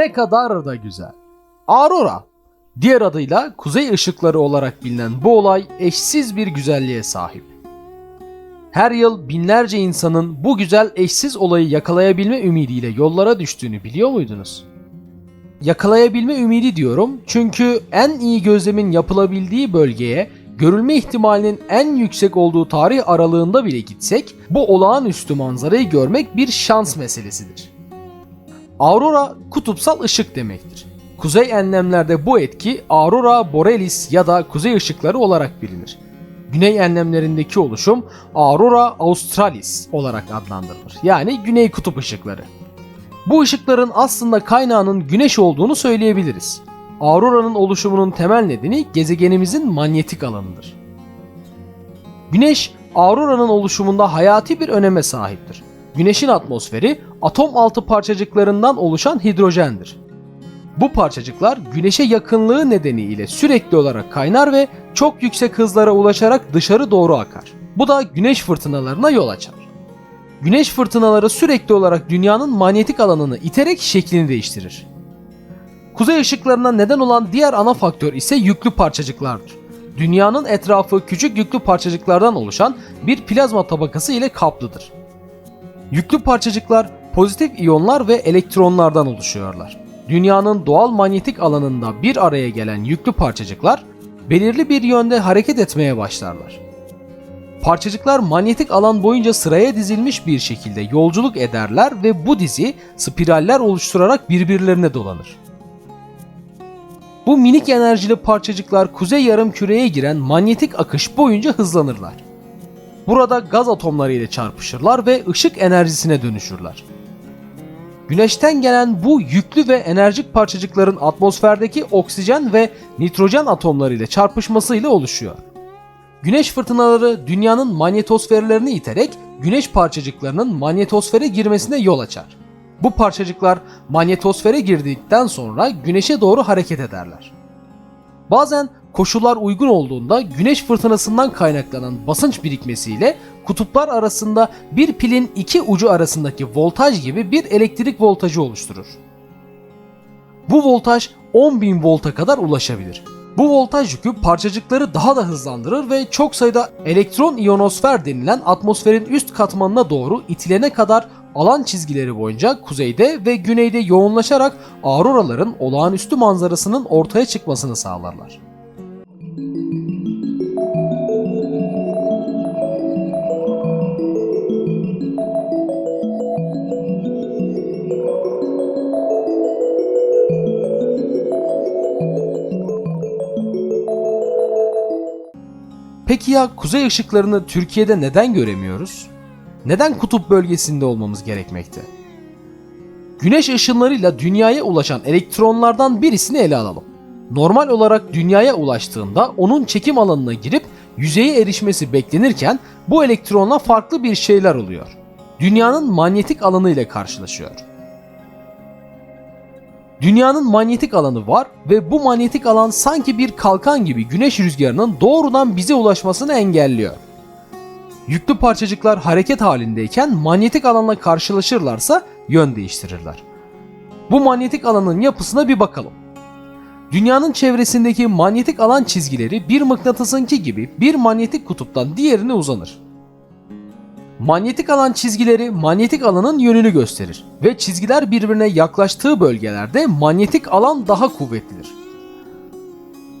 Ne kadar da güzel. Aurora. Diğer adıyla kuzey ışıkları olarak bilinen bu olay eşsiz bir güzelliğe sahip. Her yıl binlerce insanın bu güzel eşsiz olayı yakalayabilme ümidiyle yollara düştüğünü biliyor muydunuz? Yakalayabilme ümidi diyorum çünkü en iyi gözlemin yapılabildiği bölgeye görülme ihtimalinin en yüksek olduğu tarih aralığında bile gitsek bu olağanüstü manzarayı görmek bir şans meselesidir. Aurora kutupsal ışık demektir. Kuzey enlemlerde bu etki Aurora borealis ya da kuzey ışıkları olarak bilinir. Güney enlemlerindeki oluşum Aurora australis olarak adlandırılır. Yani güney kutup ışıkları. Bu ışıkların aslında kaynağının güneş olduğunu söyleyebiliriz. Aurora'nın oluşumunun temel nedeni gezegenimizin manyetik alanıdır. Güneş, aurora'nın oluşumunda hayati bir öneme sahiptir. Güneşin atmosferi atom altı parçacıklarından oluşan hidrojendir. Bu parçacıklar güneşe yakınlığı nedeniyle sürekli olarak kaynar ve çok yüksek hızlara ulaşarak dışarı doğru akar. Bu da güneş fırtınalarına yol açar. Güneş fırtınaları sürekli olarak dünyanın manyetik alanını iterek şeklini değiştirir. Kuzey ışıklarına neden olan diğer ana faktör ise yüklü parçacıklardır. Dünyanın etrafı küçük yüklü parçacıklardan oluşan bir plazma tabakası ile kaplıdır. Yüklü parçacıklar pozitif iyonlar ve elektronlardan oluşuyorlar. Dünyanın doğal manyetik alanında bir araya gelen yüklü parçacıklar belirli bir yönde hareket etmeye başlarlar. Parçacıklar manyetik alan boyunca sıraya dizilmiş bir şekilde yolculuk ederler ve bu dizi spiraller oluşturarak birbirlerine dolanır. Bu minik enerjili parçacıklar kuzey yarım küreye giren manyetik akış boyunca hızlanırlar. Burada gaz atomları ile çarpışırlar ve ışık enerjisine dönüşürler. Güneşten gelen bu yüklü ve enerjik parçacıkların atmosferdeki oksijen ve nitrojen atomları ile çarpışmasıyla oluşuyor. Güneş fırtınaları dünyanın manyetosferlerini iterek güneş parçacıklarının manyetosfere girmesine yol açar. Bu parçacıklar manyetosfere girdikten sonra güneşe doğru hareket ederler. Bazen koşullar uygun olduğunda güneş fırtınasından kaynaklanan basınç birikmesiyle kutuplar arasında bir pilin iki ucu arasındaki voltaj gibi bir elektrik voltajı oluşturur. Bu voltaj 10.000 volta kadar ulaşabilir. Bu voltaj yükü parçacıkları daha da hızlandırır ve çok sayıda elektron iyonosfer denilen atmosferin üst katmanına doğru itilene kadar alan çizgileri boyunca kuzeyde ve güneyde yoğunlaşarak auroraların olağanüstü manzarasının ortaya çıkmasını sağlarlar. Peki ya kuzey ışıklarını Türkiye'de neden göremiyoruz? Neden kutup bölgesinde olmamız gerekmekte? Güneş ışınlarıyla dünyaya ulaşan elektronlardan birisini ele alalım. Normal olarak dünyaya ulaştığında onun çekim alanına girip yüzeye erişmesi beklenirken bu elektronla farklı bir şeyler oluyor. Dünyanın manyetik alanı ile karşılaşıyor. Dünyanın manyetik alanı var ve bu manyetik alan sanki bir kalkan gibi güneş rüzgarının doğrudan bize ulaşmasını engelliyor. Yüklü parçacıklar hareket halindeyken manyetik alanla karşılaşırlarsa yön değiştirirler. Bu manyetik alanın yapısına bir bakalım. Dünyanın çevresindeki manyetik alan çizgileri bir mıknatısınki gibi bir manyetik kutuptan diğerine uzanır. Manyetik alan çizgileri manyetik alanın yönünü gösterir ve çizgiler birbirine yaklaştığı bölgelerde manyetik alan daha kuvvetlidir.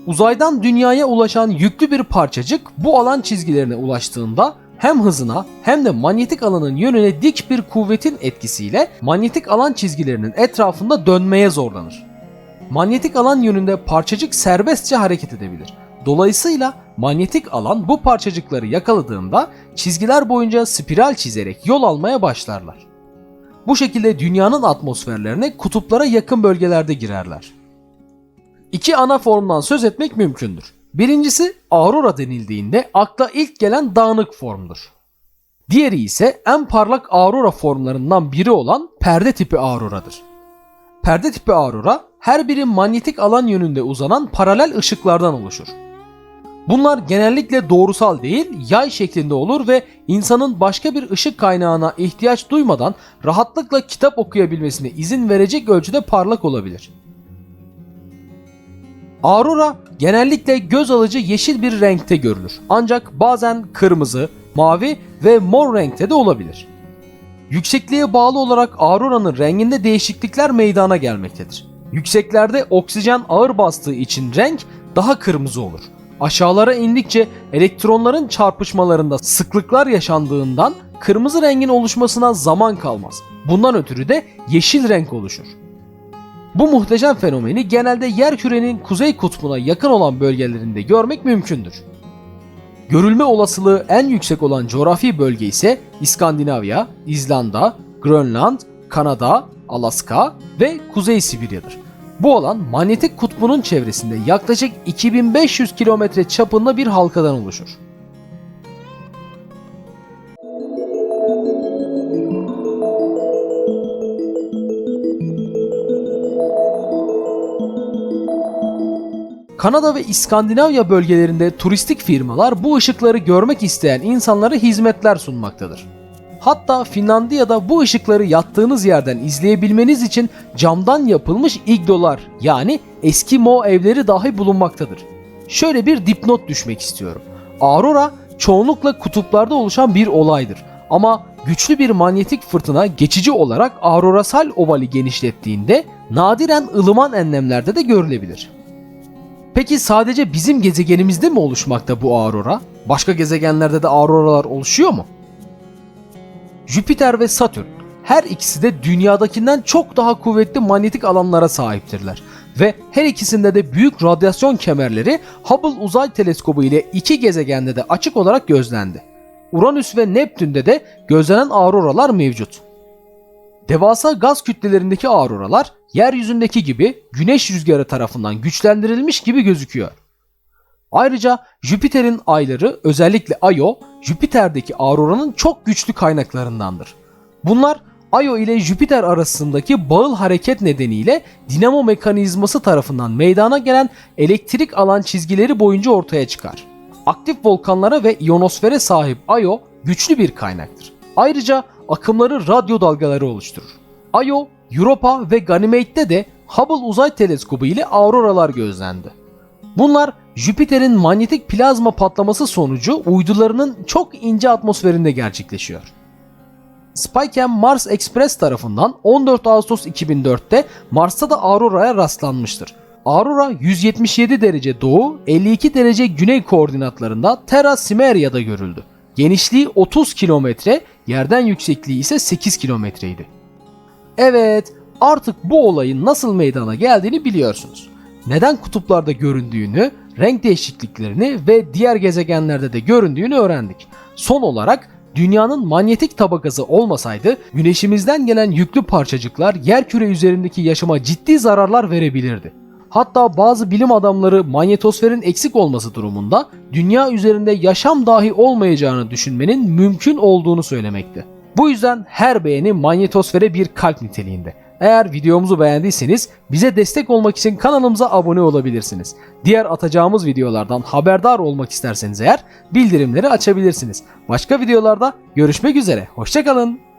Uzaydan dünyaya ulaşan yüklü bir parçacık bu alan çizgilerine ulaştığında hem hızına hem de manyetik alanın yönüne dik bir kuvvetin etkisiyle manyetik alan çizgilerinin etrafında dönmeye zorlanır. Manyetik alan yönünde parçacık serbestçe hareket edebilir. Dolayısıyla manyetik alan bu parçacıkları yakaladığında çizgiler boyunca spiral çizerek yol almaya başlarlar. Bu şekilde dünyanın atmosferlerine kutuplara yakın bölgelerde girerler. İki ana formdan söz etmek mümkündür. Birincisi aurora denildiğinde akla ilk gelen dağınık formdur. Diğeri ise en parlak aurora formlarından biri olan perde tipi auroradır. Perde tipi aurora her biri manyetik alan yönünde uzanan paralel ışıklardan oluşur. Bunlar genellikle doğrusal değil, yay şeklinde olur ve insanın başka bir ışık kaynağına ihtiyaç duymadan rahatlıkla kitap okuyabilmesine izin verecek ölçüde parlak olabilir. Aurora genellikle göz alıcı yeşil bir renkte görülür. Ancak bazen kırmızı, mavi ve mor renkte de olabilir. Yüksekliğe bağlı olarak aurora'nın renginde değişiklikler meydana gelmektedir. Yükseklerde oksijen ağır bastığı için renk daha kırmızı olur. Aşağılara indikçe elektronların çarpışmalarında sıklıklar yaşandığından kırmızı rengin oluşmasına zaman kalmaz. Bundan ötürü de yeşil renk oluşur. Bu muhteşem fenomeni genelde yerkürenin kuzey kutbuna yakın olan bölgelerinde görmek mümkündür. Görülme olasılığı en yüksek olan coğrafi bölge ise İskandinavya, İzlanda, Grönland, Kanada, Alaska ve Kuzey Sibirya'dır. Bu alan manyetik kutbunun çevresinde yaklaşık 2500 kilometre çapında bir halkadan oluşur. Kanada ve İskandinavya bölgelerinde turistik firmalar bu ışıkları görmek isteyen insanlara hizmetler sunmaktadır. Hatta Finlandiya'da bu ışıkları yattığınız yerden izleyebilmeniz için camdan yapılmış iglolar yani Eskimo evleri dahi bulunmaktadır. Şöyle bir dipnot düşmek istiyorum. Aurora çoğunlukla kutuplarda oluşan bir olaydır. Ama güçlü bir manyetik fırtına geçici olarak aurorasal ovali genişlettiğinde nadiren ılıman enlemlerde de görülebilir. Peki sadece bizim gezegenimizde mi oluşmakta bu aurora? Başka gezegenlerde de auroralar oluşuyor mu? Jüpiter ve Satürn her ikisi de dünyadakinden çok daha kuvvetli manyetik alanlara sahiptirler ve her ikisinde de büyük radyasyon kemerleri Hubble Uzay Teleskobu ile iki gezegende de açık olarak gözlendi. Uranüs ve Neptün'de de gözlenen auroralar mevcut. Devasa gaz kütlelerindeki auroralar yeryüzündeki gibi güneş rüzgarı tarafından güçlendirilmiş gibi gözüküyor. Ayrıca Jüpiter'in ayları özellikle Io, Jüpiter'deki auroranın çok güçlü kaynaklarındandır. Bunlar Io ile Jüpiter arasındaki bağıl hareket nedeniyle dinamo mekanizması tarafından meydana gelen elektrik alan çizgileri boyunca ortaya çıkar. Aktif volkanlara ve ionosfere sahip Io güçlü bir kaynaktır. Ayrıca akımları radyo dalgaları oluşturur. Io, Europa ve Ganymede'de de Hubble Uzay Teleskobu ile auroralar gözlendi. Bunlar Jüpiter'in manyetik plazma patlaması sonucu uydularının çok ince atmosferinde gerçekleşiyor. SpyCam Mars Express tarafından 14 Ağustos 2004'te Mars'ta da auroraya rastlanmıştır. Aurora 177 derece doğu, 52 derece güney koordinatlarında Terra Cimeria'da görüldü. Genişliği 30 kilometre, yerden yüksekliği ise 8 kilometreydi. Evet, artık bu olayın nasıl meydana geldiğini biliyorsunuz. Neden kutuplarda göründüğünü, renk değişikliklerini ve diğer gezegenlerde de göründüğünü öğrendik. Son olarak dünyanın manyetik tabakası olmasaydı güneşimizden gelen yüklü parçacıklar yerküre üzerindeki yaşama ciddi zararlar verebilirdi. Hatta bazı bilim adamları manyetosferin eksik olması durumunda dünya üzerinde yaşam dahi olmayacağını düşünmenin mümkün olduğunu söylemekte. Bu yüzden her beğeni manyetosfere bir kalp niteliğinde. Eğer videomuzu beğendiyseniz bize destek olmak için kanalımıza abone olabilirsiniz. Diğer atacağımız videolardan haberdar olmak isterseniz eğer bildirimleri açabilirsiniz. Başka videolarda görüşmek üzere. Hoşçakalın.